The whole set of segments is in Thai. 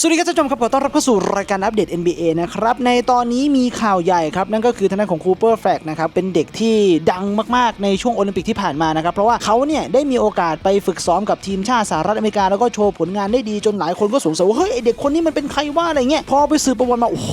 สวัสดีครับท่านผู้ชมครับขอต้อนรับเข้าสู่รายการอัปเดต NBA นะครับ ในตอนนี้มีข่าวใหญ่ครับ นั่นก็คือทางด้านของคูเปอร์แฟกนะครับ เป็นเด็กที่ดังมากๆ ในช่วงโอลิมปิกที่ผ่านมานะครับ เพราะว่าเขาเนี่ย ได้มีโอกาสไปฝึกซ้อมกับทีมชาติสหรัฐอเมริกา แล้วก็โชว์ผลงานได้ดีจนหลายคนก็สงสัยว่า เฮ้ย เด็กคนนี้มันเป็นใครว่าอะไรเงี้ย พอไปสืบประวัติมา โอ้โห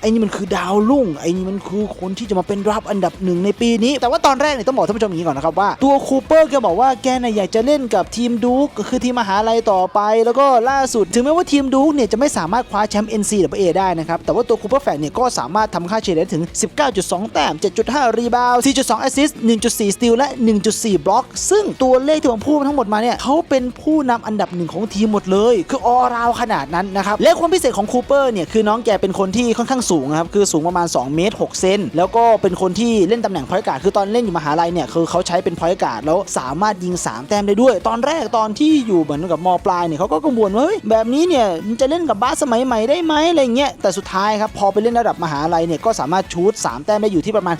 ไอ้นี่มันคือดาวรุ่ง ไอ้นี่มันคือคนที่จะมาเป็นรับอันดับหนึ่งในปีนี้ แต่ว่าตอนแรกเนี่ยต้องบอกท่านผู้ชมอย่างนี้ก่อนนะครับว่าตัวคูเปอร์แกบอกว่าแกน่ะอยากจะเล่นกับทีมดูกก็คือทีมมหาลัยต่อไป แล้วก็ล่าสุดถึงแม้ว่าทีมดูกเนี่ยจะไม่สามารถคว้าแชมป์ NCAA ได้นะครับ แต่ว่าตัวคูเปอร์แฟกเนี่ยก็สามารถทำค่าเฉลี่ยได้ถึง 19.2 แต้ม 7.5 รีบาวด์4.2 แอสซิสต์ 1.4 สตีลและ 1.4 บล็อก ซึ่งตัวเลขที่ผมพูดมาทั้งหมดมาเนี่ยเขาเป็นผู้นำอันดับหนึ่งของทีมหมดเลย คือออราวขนาดนั้นนะครับ และความพิเศษของคูเปอร์เนี่ยคือน้องแกเป็นคนที่ค่อนข้างสูงนะครับ คือสูงประมาณ 2 เมตร 6 เซน แล้วก็เป็นคนที่เล่นตำแหน่งพอยต์การ์ดคือตอนเล่นอยู่มหาลัยเนี่ยคือเขาใช้เป็นพอยต์การ์ดแล้วสามารถยิง 3 แต้มได้ด้วย ตอนแรกตอนที่อยู่เหมือนกับมปลายเนี่ยเขาก็กังวลว่าเฮ้ยแบบนี้เนี่ยมันจะเล่นกับบาสสมัยใหม่ได้ไหมอะไรเงี้ยแต่สุดท้ายครับพอไปเล่นระดับมหาลัยเนี่ยก็สามารถชูด3แต้มได้อยู่ที่ประมาณ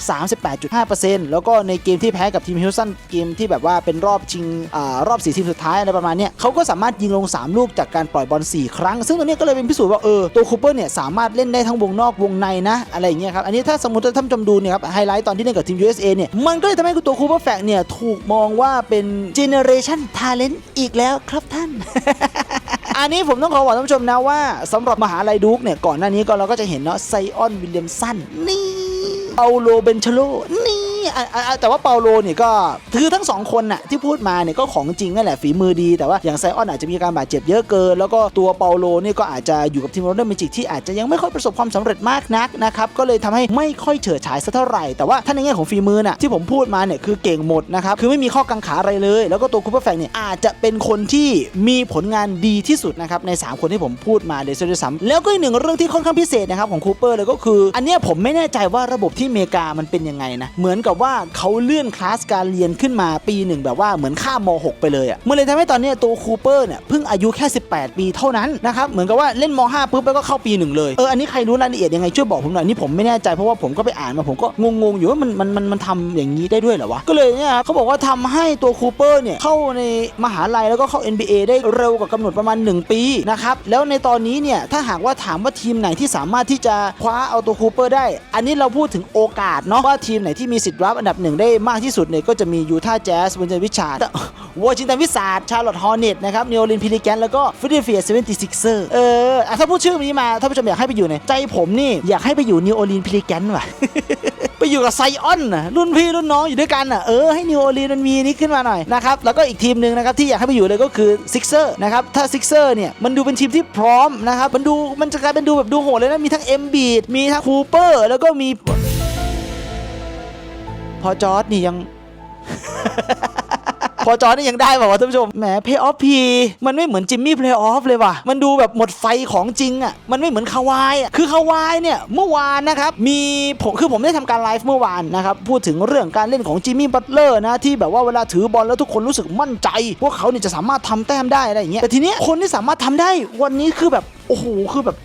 38.5%แล้วก็ในเกมที่แพ้กับทีมฮิลสันเกมที่แบบว่าเป็นรอบชิงอารอบ4ทีมสุดท้ายอะไรประมาณเนี้ยเขาก็สามารถยิงลง 3 ลูกจากการปล่อยบอล4 ครั้ง ซึ่งตัวเนี้ยก็เลยเป็นพิสูจน์ว่าเออตัวคูเปอร์เนี่ยสามารถเล่นได้ทั้งวงนอกวงในนะอะไรอย่างเงี้ยครับอันนี้ถ้าสมมติท่านผู้ชมดูเนี่ยครับไฮไลท์ตอนที่เล่นกับทีม USA เนี่ยมันก็เลยทำให้ตัวคูเปอร์แฟกเนี่ยถูกมองว่าเป็นเจเนเรชันทาเลนต์อีกแล้วครับท่าน อันนี้ผมต้องขอบอกท่านผู้ชมนะว่าสำหรับมหาลัยดูกเนี่ยก่อนหน้านี้ก็เราก็จะเห็นเนาะไซออนวิลเลียมสันนี่เอาโลเบนชโลนี่ อะอะอะแต่ว่าเปาโลเนี่ยก็คือทั้งสองคนน่ะที่พูดมาเนี่ยก็ของจริงนั่นแหละฝีมือดีแต่ว่าอย่างไซออนอาจจะมีการบาดเจ็บเยอะเกิน แล้วก็ตัวเปาโลเนี่ยก็อาจจะอยู่กับทีมโรเดอร์เมจิกที่อาจจะยังไม่ค่อยประสบความสำเร็จมากนักนะครับก็เลยทำให้ไม่ค่อยเฉิดฉายสักเท่าไหร่แต่ว่าถ้าในแง่ของฝีมือน่ะที่ผมพูดมาเนี่ยคือเก่งหมดนะครับคือไม่มีข้อกังขาอะไรเลย แล้วก็ตัวคูเปอร์แฟกเนี่ยอาจจะเป็นคนที่มีผลงานดีที่สุดนะครับใน3คนที่ผมพูดมาเลยซะด้วยซ้ำแล้วก็อีกหนึ่งเรื่องที่ค่อนข้างพิเศษนะครับของคูเปอร์เลยก็คือ อันเนี้ยผมไม่แน่ใจว่าระบบที่อเมริกามันเป็นยังไงนะเหมือนกับว่าเขาเลื่อนคลาสการเรียนขึ้นมาปีหนึ่งแบบว่าเหมือนข้ามม .6 ไปเลยอะ่ะมันเลยทำให้ตอนนี้ตัวคูเปอร์เนี่ยเพิ่งอายุแค่ 18 ปีเท่านั้นนะครับเหมือนกับว่าเล่นม .5 ปุ๊บแล้วก็เข้าปีหนึ่งเลยเอออันนี้ใครรู้รายละเอียดยังไงช่วยบอกผมหน่อยนี่ผมไม่แน่ใจเพราะว่าผมก็ไปอ่านมาผมก็งงๆอยู่ว่ามันมันมันมันทำอย่างนี้ได้ด้วยเหรอวะก็เลยเนี่ยเขาบอกว่าทำให้ตัวคูเปอร์เนี่ยเข้าในมหาลัยแล้วก็เข้า NBA ได้เร็วกว่ากำหนดประมาณ 1 ปีนะครับแล้วในตอนนี้เนี่ยถ้าหากว่าถามว่าทีมไหนที่สามารถที่จะคว้าเอาตัวคูเปอร์ได้ อันนี้เราพูดถึงโอกาสเนาะว่าทีมไหนที่มีสิทธิ์รับอันดับหนึ่งได้มากที่สุดเนี่ยก็จะมียูทาห์แจ๊สวินเจอร์วิชาร์ดวอชิงตันวิสาดชาร์ลอตฮอร์เน็ตนะครับนิโอลินพิลิแกนแล้วก็ฟิลเดลเฟียเซเวนตี้ซิกเซอร์เออถ้าพูดชื่อนี้มาท่านผู้ชมอยากให้ไปอยู่เนี่ยใจผมนี่อยากให้ไปอยู่นิโอลินพิลิแกนว่ะไปอยู่กับไซออนน่ะรุ่นพี่รุ่นน้องอยู่ด้วยกันน่ะเออให้นิวออร์ลีนมันมีนี้ขึ้นมาหน่อยนะครับแล้วก็อีกทีมหนึ่งนะครับที่อยากให้ไปอยู่เลยก็คือซิกเซอร์นะครับถ้าซิกเซอร์เนี่ยมันดูเป็นทีมที่พร้อมนะครับมันดูมันจะกลายเป็นดูแบบดูโหดเลยนะมีทั้งเอ็มบีดมีทั้งคูเปอร์แล้วก็มี พอจอร์ดนี่ยัง พอจอร์ดนี่ยังได้ป่าวะท่านผู้ชมแหมเพย์ออฟพีมันไม่เหมือนจิมมี่เพลย์ออฟเลยว่ะ มันดูแบบหมดไฟของจริงอะ มันไม่เหมือนคาวายอะ คือคาวายเนี่ย เมื่อวานนะครับ มีผมคือผมได้ทำการไลฟ์เมื่อวานนะครับ พูดถึงเรื่องการเล่นของจิมมี่บัตเลอร์นะ ที่แบบว่าเวลาถือบอลแล้วทุกคนรู้สึกมั่นใจ ว่าเขาเนี่ยจะสามารถทำแต้มได้อะไรอย่างเงี้ยแต่ทีเนี้ยคนที่สามารถทำได้วันนี้คือแบบโอ้โหคือแบบ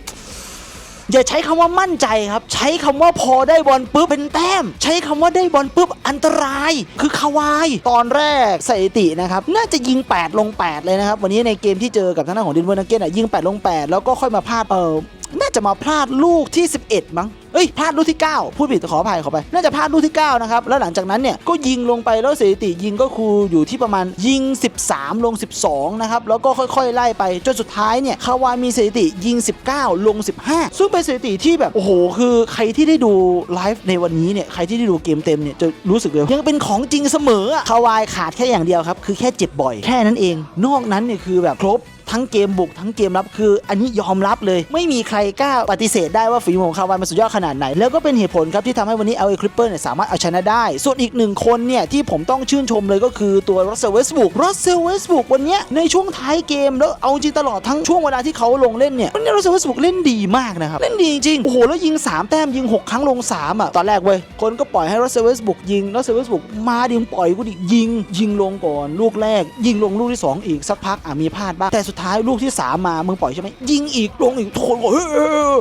อย่าใช้คำว่ามั่นใจครับ ใช้คำว่าพอได้บอลปุ๊บเป็นแต้ม ใช้คำว่าได้บอลปุ๊บอันตราย คือคาวาย ตอนแรกสถิตินะครับน่าจะยิง 8 ลง 8 เลยนะครับ วันนี้ในเกมที่เจอกับทางด้านของดินเวอร์นักเก็ตอะยิง 8 ลง 8 แล้วก็ค่อยมาพลาดเออ น่าจะมาพลาดลูกที่ 11 มั้งเอ้ยพลาดลูกที่ 9 พูดผิดขออภัยขอไป น่าจะพลาดลูกที่ 9 นะครับ แล้วหลังจากนั้นเนี่ย ก็ยิงลงไปแล้วสถิติยิงก็คืออยู่ที่ประมาณยิง 13 ลง 12 นะครับ แล้วก็ค่อยๆ ไล่ไป จนสุดท้ายเนี่ยคาวามีสถิติยิง 19 ลง 15 ซึ่งเป็นสถิติที่แบบ โอ้โห คือใครที่ได้ดูไลฟ์ในวันนี้เนี่ย ใครที่ได้ดูเกมเต็มเนี่ย จะรู้สึกเลยยังเป็นของจริงเสมอคาวายขาดแค่อย่างเดียวครับคือแค่เจ็บบ่อยแค่นั้นเอง นอกนั้นเนี่ยคือแบบครบ ทั้งเกมบุกทั้งเกมรับคือ อันนี้ยอมรับเลย ไม่มีใครกล้าปฏิเสธได้ว่าฝีมือของคาวานมันสุดยอดขนาดไหน แล้วก็เป็นเหตุผลครับที่ทำให้วันนี้ LA Clipper เนี่ยสามารถเอาชนะได้ ส่วนอีกหนึ่งคนเนี่ยที่ผมต้องชื่นชมเลยก็คือตัว Russell Westbrook Russell Westbrook วันเนี้ยในช่วงท้ายเกมแล้วเอาจริงตลอดทั้งช่วงเวลาที่เขาลงเล่นเนี่ยวันนี้ Russell Westbrook เล่นดีมากนะครับเล่นดีจริงโอ้โหแล้วยิง 3 แต้มยิง 6 ครั้งลง 3 อะ ตอนแรกเว้ยคนก็ปล่อยให้ Russell Westbrook ยิง Russell Westbrook มาดิมึงปล่อยกูดิยิง ยิงลงก่อนลูกแรก ยิงลงลูกที่สองอีกสักพักอะมีพลาดบ้างแต่สุดท้ายลูกที่สามมามึงปล่อยใช่ไหมยิงอีกลงอีกทุกคนเฮ้ย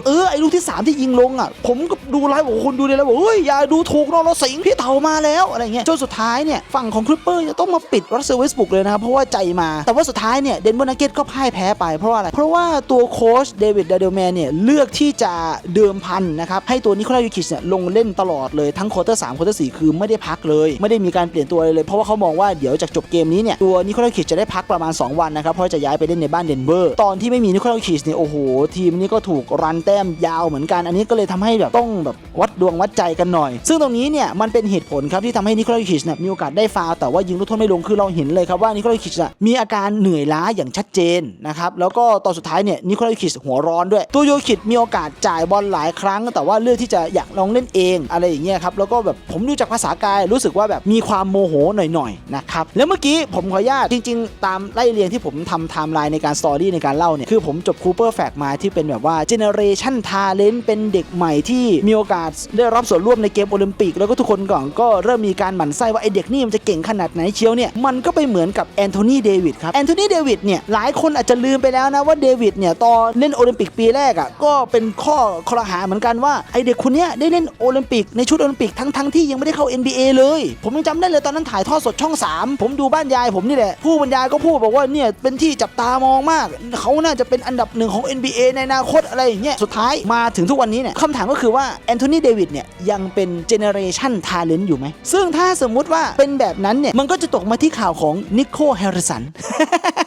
เออไอ้ลูกที่สามที่ยิงลงอะ ผมก็ ดูไลฟ์บอกคนดูเลยแล้วบอกเฮ้ยอย่าดูถูกนรสิงพี่เต่ามาแล้วอะไรเงี้ยจนสุดท้ายเนี่ยฝั่งของคริปเปอร์จะต้องมาปิดรัสเซลเวสบุกเลยนะครับเพราะว่าใจมา แต่ว่าสุดท้ายเนี่ยเดนเวอร์นักเก็ตก็พ่ายแพ้ไปเพราะว่าอะไร เพราะว่าตัวโค้ชเดวิดดาเดลแมนเนี่ยเลือกที่จะเดิมพันนะครับให้ตัวนิโคลายูคิชเนี่ยลงเล่นตลอดเลยทั้งควอเตอร์สามควอเตอร์สี่คือไม่ได้พักเลย ไม่ได้มีการเปลี่ยนตัวเลย เพราะว่าเขามองว่าเดี๋ยวจากจบเกมนี้เนี่ยตัวนิโคลายูคิชจะได้พักประมาณ 2 วันนะครับเพราะจะย้ายไปเล่นในบ้านเดนเวอร์ตอนที่ไม่มีนิโคลายูคิชเนี่ยโอ้โหทีมนี้ก็ถูกรันแต้มยาวเหมือนกันอันนี้ก็เลยทำให้แบบต้องแบบวัดดวงวัดใจกันหน่อย ซึ่งตรงนี้เนี่ยมันเป็นเหตุผลครับที่ทำให้นิโคลายูคิชเนี่ยมีโอกาสได้ฟาวแต่ว่ายิงลูกโทษไม่ลงคือเราเห็นเลยครับว่านิโคลายูคิชมีอาการเหนื่อยล้าอย่างชัดเจนนะครับแล้วก็ตอนสุดท้ายเนี่ยนิโคลายูคิชหัวร้อนด้วย ตัวโยคิดมีโอกาสจ่ายบอลหลายครั้ง แต่ว่าเลือกที่จะอยากลองเล่นเองอะไรอย่างเงี้ยครับแล้วก็แบบผมดูจากภาษากายรู้สึกว่าแบบมีความโมโหหน่อยๆนะครับแล้วเมื่อกี้ผมขออนุญาตจริง ๆ ตามไล่เรียงที่ผมทำไทม์ไลน์ในการสตอรี่ในการเล่าเนี่ยคือผมจบคูเปอร์แฟกมาที่เป็นแบบว่าเจเนเรชันทาเลนต์เป็นเด็กใหม่ที่มีโอกาสได้รับส่วนร่วมในเกมโอลิมปิก แล้วก็ทุกคนก่อนก็เริ่มมีการหมั่นไส้ว่าไอเด็กนี่มันจะเก่งขนาดไหนเชียวเนี่ยมันก็ไปเหมือนกับแอนโทนีเดวิดครับแอนโทนีเดวิดเนี่ยหลายคนอาจจะลืมไปแล้วนะว่าเดวิดเนี่ยตอนเล่นโอลิมปิกปีแรกอะก็เป็นข้อคอรหาเหมือนกันว่าไอเด็กคนเนี้ยได้เล่นโอลิมปิกในชุดโอลิมปิกทั้งทั้งที่ยังไม่ได้เข้า NBA เลย ผมยังจำได้เลยตอนนั้นถ่ายทอดสดช่อง 3 ผมดูบ้านยายผมนี่แหละผู้บรรยายก็พูดบอกว่าเนี่ยเป็นที่จับตามองมาก เขาน่าจะเป็นอันดับหนึ่งของ NBA ในอนาคตอะไรอย่างเงี้ยสุดท้ายมาถึงทุกวันนี้เนี่ยคำถามก็คือว่าแอนโทนีเดวิดเนี่ยยังเป็นเจเนเรชันทาเลนต์อยู่ไหม ซึ่งถ้าสมมุติว่าเป็นแบบนั้นเนี่ย มันก็จะตกมาที่ข่าวของนิโคแฮร์ริสัน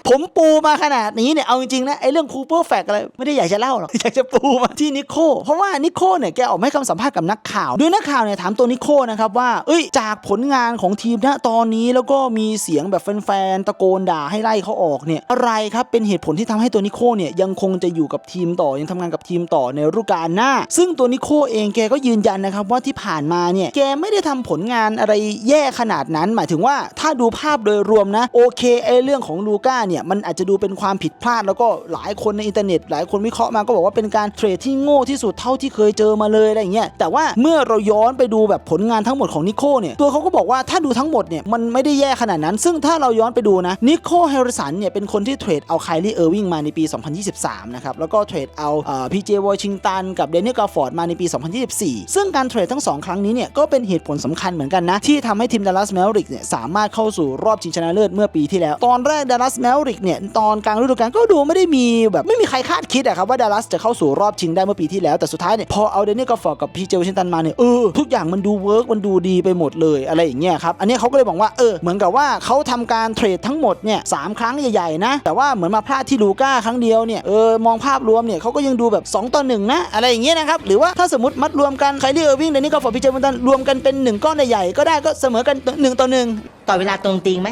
ผมปูมาขนาดนี้เนี่ย เอาจริงๆนะ ไอ้เรื่องคูเปอร์แฟกอะไร ไม่ได้อยากจะเล่าหรอก อยากจะปูมาที่นิโคเพราะว่านิโคเนี่ยแกออกมาให้คำสัมภาษณ์กับนักข่าว โดยนักข่าวเนี่ยถามตัวนิโคนะครับว่า เอ้ยจากผลงานของทีมณตอนนี้แล้วก็มีเสียงแบบแฟนๆตะโกนด่าให้ไล่เขาออกเนี่ยอะไรครับเป็นเหตุผลที่ทำให้ตัวนิโคเนี่ยยังคงจะอยู่กับทีมต่อยังทำงานกับทีมต่อในฤดูกาลหน้า ซึ่งตัวนิโคเเองแกก็ยืนยันนะครับว่าที่ผ่านมาเนี่ยแกไม่ได้ทำผลงานอะไรแย่ขนาดนั้น หมายถึงว่าถ้าดูภาพโดยรวมนะโอเคไอ้เรื่องของลูก้าเนี่ยมันอาจจะดูเป็นความผิดพลาด แล้วก็หลายคนในอินเทอร์เน็ต หลายคนวิเคราะห์มาก็บอกว่าเป็นการเทรดที่โง่ที่สุดเท่าที่เคยเจอมาเลยอะไรเงี้ยแต่ว่าเมื่อเราย้อนไปดูแบบผลงานทั้งหมดของนิโคเนี่ยตัวเขาก็บอกว่าถ้าดูทั้งหมดเนี่ยมันไม่ได้แย่ขนาดนั้น ซึ่งถ้าเราย้อนไปดูนะนิโคเฮริสันเนี่ยเป็นคนที่เทรดเอาไคลี่เออร์วิงมาในปี 2023 นะครับแล้วก็เทรดเอาพีเจวอชิงตันกับเดนนิเอลกาฟอร์ดมาในปี2024 ซึ่งการเทรดทั้งสองครั้งนี้เนี่ยก็เป็นเหตุผลสำคัญเหมือนกันนะ ที่ทำให้ทีมดัลลัสแมวริกเนี่ยสามารถเข้าสู่รอบชิงชนะเลิศเมื่อปีที่แล้ว ตอนแรกดัลลัสแมวริกเนี่ยตอนกลางฤดูกาลก็ดูไม่ได้มีแบบไม่มีใครคาดคิดอะครับว่าดัลลัสจะเข้าสู่รอบชิงได้เมื่อปีที่แล้วแต่สุดท้ายเนี่ยพอเอาเดนนิเอลกาฟอร์กับพีเจวอชิงตันมาเนี่ยเออทุกอย่างมันดูเวิร์กมันดูดีไปหมดเลยอะไรอย่างเงี้ยครับอันนี้เขาก็เลยบอกว่าเออเหมือนกับว่าเขาทำการเทรดทั้งหมดเนี่ยสามครั้งใหญ่ๆนะแต่ว่าเหมือนมาพลาดที่ลูก้าครั้งเดียวเนี่ยเออมองภาพรวมเนี่ยเขาก็ยังดูแบบ 2 ต่อ1นะอะไรอย่างเงี้ยนะครับหรือว่าถ้าสมมติมัดรวมกันใครที่เออร์วิ่งเดนนี่ก็ฟอร์พิเจอร์มันตันรวมกันเป็นหนึ่งก้อนใหญ่ก็ได้ก็เสมอกัน1ต่อหนึ่งต่อเวลาตรงจริงไหม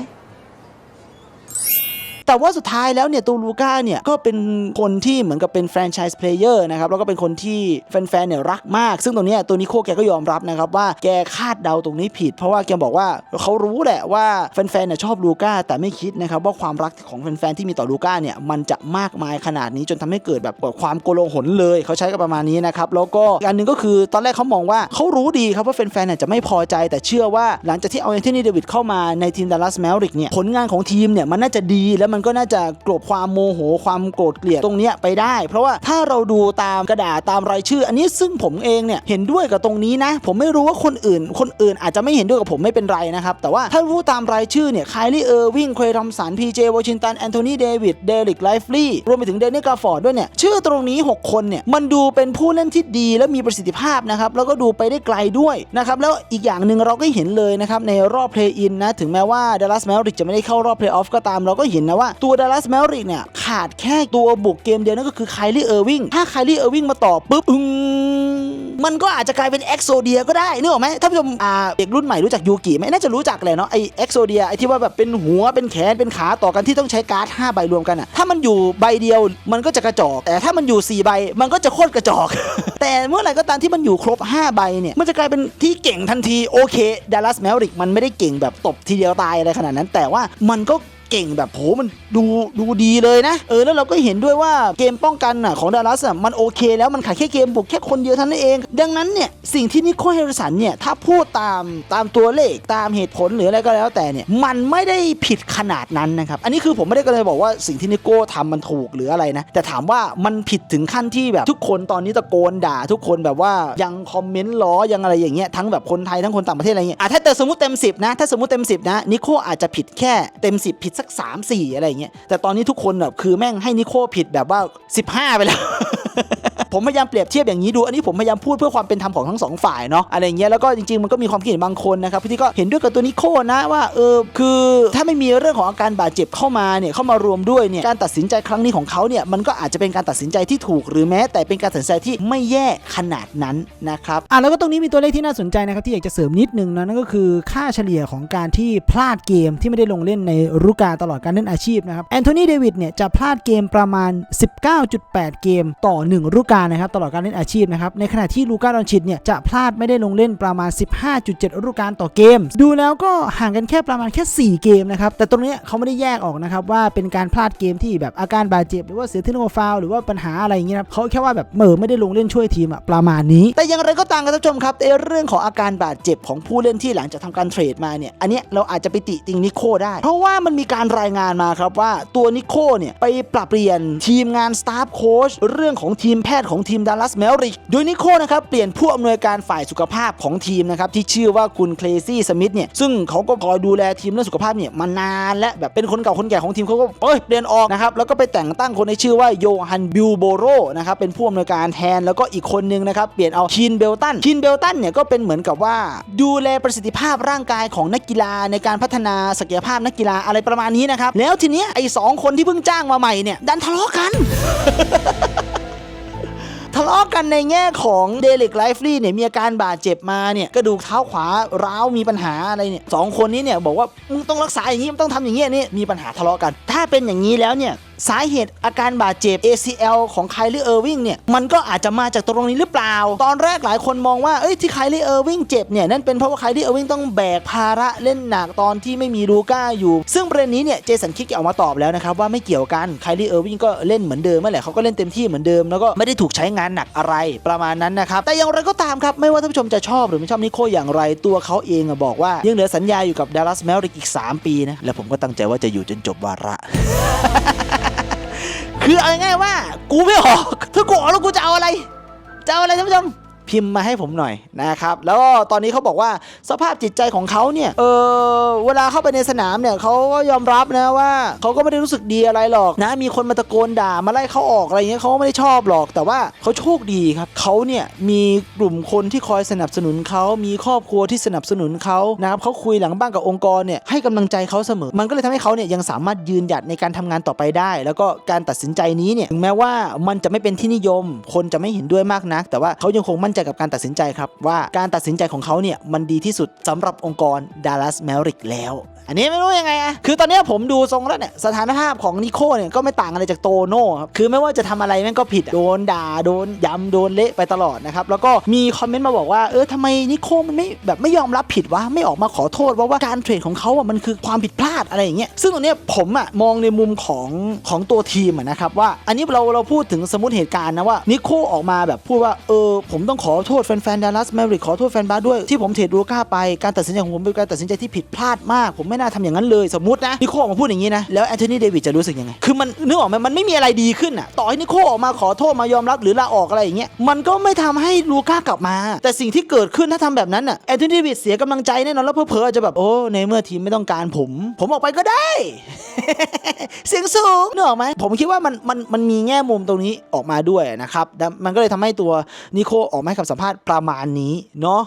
แต่ว่าสุดท้ายแล้วเนี่ยตัวลูก้าเนี่ยก็เป็นคนที่เหมือนกับเป็นแฟรนไชส์เพลเยอร์นะครับแล้วก็เป็นคนที่แฟนๆเนี่ยรักมาก ซึ่งตรงเนี้ยตัวนิโคแกก็ยอมรับนะครับว่าแกคาดเดาตรงนี้ผิด เพราะว่าแกบอกว่าเขารู้แหละว่าแฟนๆเนี่ยชอบลูก้าแต่ไม่คิดนะครับว่าความรักของแฟนๆที่มีต่อลูก้าเนี่ยมันจะมากมายขนาดนี้จนทำให้เกิดแบบความโกลหลเลยเขาใช้กันประมาณนี้นะครับแล้วก็อันหนึ่งก็คือตอนแรกเขามองว่าเขารู้ดีครับว่าแฟนๆเนี่ยจะไม่พอใจ แต่เชื่อว่าหลังจากที่เอาแอนโทนีเดวิดเข้ามาในทีมดัลลัสแมริกเนี่ยผลงานของทีมเนี่ยมันน่าจะดีแล้วมันก็น่าจะกลบความโมโหความโกรธเกลียดตรงนี้ไปได้ เพราะว่าถ้าเราดูตามกระดาษตามรายชื่อ อันนี้ซึ่งผมเองเนี่ยเห็นด้วยกับตรงนี้นะ ผมไม่รู้ว่าคนอื่น คนอื่นอาจจะไม่เห็นด้วยกับผมไม่เป็นไรนะครับ แต่ว่าถ้ารู้ตามรายชื่อเนี่ยไคลี่เออร์วิงเคลย์ทอมสันพีเจวอชิงตันแอนโทนีเดวิดเดริกไลฟลีย์รวมไปถึงเดนนี่กาฟอร์ดด้วยเนี่ยชื่อตรงนี้ 6 คนเนี่ยมันดูเป็นผู้เล่นที่ดีและมีประสิทธิภาพนะครับแล้วก็ดูไปได้ไกลด้วยนะครับแล้วอีกอย่างหนึ่งเราก็เห็นเลยนะครับในรอบเพลย์อินนะถึงแม้ว่าดัลลัสแมริกจะไม่ได้เข้ารอบเพลย์ออฟก็ตามเราก็เห็นนะว่าตัวดัลลัสแมริกเนี่ยขาดแค่ตัวบุกเกมเดียวนั่นก็คือไคลี่เออร์วิงถ้าไคลี่เออร์วิงมาต่อปุ๊บอึ้งมันก็อาจจะกลายเป็นเอ็กโซเดียก็ได้นึกออกไหมท่านผู้ชมอ่าเด็กรุ่นใหม่รู้จักยูกิไหมน่าจะรู้จักแหละเนาะไอเอ็กโซเดียไอที่ว่าแบบเป็นหัวเป็นแขนเป็นขาต่อกันที่ต้องใช้การ์ด5ใบรวมกันอะถ้ามันอยู่ใบเดียวมันก็จะกระจอก แต่ถ้ามันอยู่ 4 ใบมันก็จะโคตรกระจอก แต่เมื่อไหร่ก็ตามที่มันอยู่ครบ 5 ใบเนี่ย มันจะกลายเป็นที่เก่งทันที โอเคดัลลัสแมริกมันไม่ได้เก่งแบบตบทีเดียวตายอะไรขนาดนั้น แต่ว่ามันก็ เก่งแบบโหมันดูดูดีเลยนะ เออแล้วเราก็เห็นด้วยว่าเกมป้องกันอะของดัลลัสอะมันโอเค แล้วมันขายแค่เกมบุกแค่คนเดียวเท่านั้นเอง ดังนั้นเนี่ยสิ่งที่นิโคเฮริสันเนี่ยถ้าพูดตามตามตัวเลขตามเหตุผลหรืออะไรก็แล้วแต่เนี่ยมันไม่ได้ผิดขนาดนั้นนะครับอันนี้คือผมไม่ได้ก็เลยบอกว่าสิ่งที่นิโก้ทำมันถูกหรืออะไรนะแต่ถามว่ามันผิดถึงขั้นที่แบบทุกคนตอนนี้ตะโกนด่า ทุกคนแบบว่ายังคอมเมนต์ล้อยังอะไรอย่างเงี้ยทั้งแบบคนไทยทั้งคนต่างประเทศอะไรเงี้ยอะถ้าแต่สมมติเต็ม10นะถ้าสมมติเต็ม10นะนิโคอาจจะผิดแค่เต็ม 10 ผิดสัก 3 4 อะไรเงี้ยแต่ตอนนี้ทุกคนแบบคือแม่งให้นิโคผิดแบบว่า 15 ไปแล้ว ผมพยายามเปรียบเทียบอย่างนี้ดู อันนี้ผมพยายามพูดเพื่อความเป็นธรรมของทั้งสองฝ่ายเนาะอะไรเงี้ยแล้วก็จริงๆมันก็มีความคิดเห็นบางคนนะครับที่ก็เห็นด้วยกับตัวนิโคนะว่าเออคือถ้าไม่มีเรื่องของอาการบาดเจ็บเข้ามาเนี่ยเข้ามารวมด้วยเนี่ยการตัดสินใจครั้งนี้ของเขาเนี่ยมันก็อาจจะเป็นการตัดสินใจที่ถูก หรือแม้แต่เป็นการตัดสินใจที่ไม่แย่ขนาดนั้นนะครับอะแล้วก็ตรงนี้มีตัวเลขที่น่าสนใจนะครับที่อยากจะเสริมนิดนึงนะนั่นก็คือค่าเฉลี่ยของการที่พลาดเกมที่ไม่ได้ลงเล่นในฤดูกาลตลอดการเล่นอาชีพนะครับแอนโทนีเดวิดเนี่ยจะพลาดเกมประมาณ 19.8 เกมต่อ1ฤดูกาลนะครับตลอดการเล่นอาชีพนะครับในขณะที่ลูก้าดอนชิตเนี่ยจะพลาดไม่ได้ลงเล่นประมาณ 15.7ฤดูกาลต่อเกม ดูแล้วก็ห่างกันแค่ประมาณแค่ 4 เกมนะครับแต่ตรงนี้เขาไม่ได้แยกออกนะครับว่าเป็นการพลาดเกมที่แบบอาการบาดเจ็บหรือว่าเสียเทคโนฟาวหรือว่าปัญหาอะไรอย่างเงี้ยครับเขาแค่ว่าแบบเหม่อไม่ได้ลงเล่นช่วยทีมอะประมาณนี้ แต่อย่างไรก็ตามครับท่านผู้ชมครับไอ้เรื่องของอาการบาดเจ็บของผู้เล่นที่หลังจากทำการเทรดมาเนี่ยอันเนี้ยเราอาจจะไปติติงนิโคได้ เพราะว่ามันมีการรายงานมาครับว่าตัวนิโคเนี่ยไปปรับเปลี่ยนทีมงานสตาฟโค้ชเรื่องของทีมแพทย์ของทีมดัลลัสเมลริกโดยนิโคนะครับเปลี่ยนผู้อำนวยการฝ่ายสุขภาพของทีมนะครับที่ชื่อว่าคุณเคลซี่สมิธเนี่ยซึ่งเขาก็คอยดูแลทีมเรื่องสุขภาพเนี่ยมานานและแบบเป็นคนเก่าคนแก่ของทีมเขาก็เอ้ยเปลี่ยนออกนะครับแล้วก็ไปแต่งตั้งคนในชื่อว่าโยฮันบิลโบโรนะครับเป็นผู้อำนวยการแทนแล้วก็อีกคนนึงนะครับเปลี่ยนเอาคีนเบลตันคีนเบลตันเนี่ยก็เป็นเหมือนกับว่า ดูแลประสิทธิภาพร่างกายของนักกีฬาในการพัฒนาศักยภาพนักกีฬาอะไรประมาณนี้นะครับแล้วทีเนี้ยไอ้สองคนที่เพิ่งจ้างมาใหม่เนี่ยดันทะเลาะกัน ทะเลาะกันในแง่ของเดลิกไลฟ์ลีเนี่ยมีอาการบาดเจ็บมาเนี่ยกระดูกเท้าขวาร้าวมีปัญหาอะไรเนี่ยสองคนนี้เนี่ยบอกว่ามึงต้องรักษาอย่างนี้มึงต้องทำอย่างนี้นี่มีปัญหาทะเลาะกัน ถ้าเป็นอย่างนี้แล้วเนี่ย สาเหตุอาการบาดเจ็บ ACL ของไคลี่เออร์วิงเนี่ยมันก็อาจจะมาจากตรงนี้หรือเปล่า ตอนแรกหลายคนมองว่าเอ้ยที่ไคลี่เออร์วิงเจ็บเนี่ยนั่นเป็นเพราะว่าไคลี่เออร์วิงต้องแบกภาระเล่นหนักตอนที่ไม่มีลูก้าอยู่ ซึ่งประเด็นนี้เนี่ยเจสันคิกออกมาตอบแล้วนะครับว่าไม่เกี่ยวกันไคลี่เออร์วิงก็เล่นเหมือนเดิมนั่นแหละเขาก็เล่นเต็มที่เหมือนเดิมแล้วก็ไม่ได้ถูกใช้งานหนักอะไรประมาณนั้นนะครับแต่อย่างไรก็ตามครับไม่ว่าท่านผู้ชมจะชอบหรือไม่ชอบนิโคอย่างไรตัวเขาเองบอกว่ายังเหลือสัญญาอยู่กับดัลลัสแมริกอีก 3 ปีนะและผมก็ตั้งใจว่าจะอยู่จนจบวาระ คือเอาง่ายๆว่า กูไม่ออก ถ้ากูออกแล้วกูจะเอาอะไร จะเอาอะไรท่านผู้ชม พิมพ์มาให้ผมหน่อยนะครับ แล้วตอนนี้เขาบอกว่าสภาพจิตใจของเขาเนี่ย เออเวลาเข้าไปในสนามเนี่ยเขาก็ยอมรับนะว่าเขาก็ไม่ได้รู้สึกดีอะไรหรอกนะ มีคนมาตะโกนด่ามาไล่เขาออกอะไรเงี้ยเขาก็ไม่ได้ชอบหรอก แต่ว่าเขาโชคดีครับเขาเนี่ยมีกลุ่มคนที่คอยสนับสนุนเขามีครอบครัวที่สนับสนุนเขานะครับเขาคุยหลังบ้านกับองค์กรเนี่ยให้กำลังใจเขาเสมอ มันก็เลยทำให้เขาเนี่ยยังสามารถยืนหยัดในการทำงานต่อไปได้ แล้วก็การตัดสินใจนี้เนี่ยถึงแม้ว่ามันจะไม่เป็นที่นิยม คนจะไม่เห็นด้วยมากนัก แต่ว่าเขายังคงมั่นใจกับการตัดสินใจครับว่าการตัดสินใจของเขาเนี่ยมันดีที่สุดสำหรับองค์กร Dallas Mavericks แล้ว อันนี้ไม่รู้ยังไงอะคือตอนนี้ผมดูทรงแล้วเนี่ยสถานภาพของนิโคเนี่ยก็ไม่ต่างอะไรจากโตโน่ครับคือไม่ว่าจะทำอะไรแม่งก็ผิดโดนด่าโดนย้ำโดนเละไปตลอดนะครับแล้วก็มีคอมเมนต์มาบอกว่าเออทำไมนิโคมันไม่แบบไม่ยอมรับผิดวะไม่ออกมาขอโทษว่าว่าการเทรดของเขาอะมันคือความผิดพลาดอะไรอย่างเงี้ยซึ่งตรงเนี้ยผมอะมองในมุมของของตัวทีมอะนะครับว่า อันนี้เราเราพูดถึงสมมติเหตุการณ์นะว่านิโคออกมาแบบพูดว่าเออผมต้องขออโทษแฟนๆดัลลัสแมริกขอโทษแฟนบาสด้วยที่ผมเทรดลูก้าไปการตัดสินใจของผมเป็นการตัดสินใจที่ผิดพลาดมาก ผมไม่น่าทำอย่างนั้นเลยสมมตินะนิโคออกมาพูดอย่างนี้นะแล้วแอนโทนีเดวิดจะรู้สึกยังไงคือมันนึกออกไหมมันไม่มีอะไรดีขึ้นอะต่อให้นิโคออกมาขอโทษมายอมรับหรือลาออกอะไรอย่างเงี้ยมันก็ไม่ทำให้ลูก้ากลับมา แต่สิ่งที่เกิดขึ้นถ้าทำแบบนั้นอะแอนโทนีเดวิดเสียกำลังใจแน่นอนแล้วเพอๆอจะแบบโอ้ในเมื่อทีมไม่ต้องการผม ผมออกไปก็ได้ เสียงสูงนึกออกไหมผมคิดว่ามันมันมันมีแง่มุมตรงนี้ออกมาด้วยนะครับมันก็เลยทำให้ตัวนิโคออกมาให้คำสัมภาษณ์ประมาณนี้เนาะ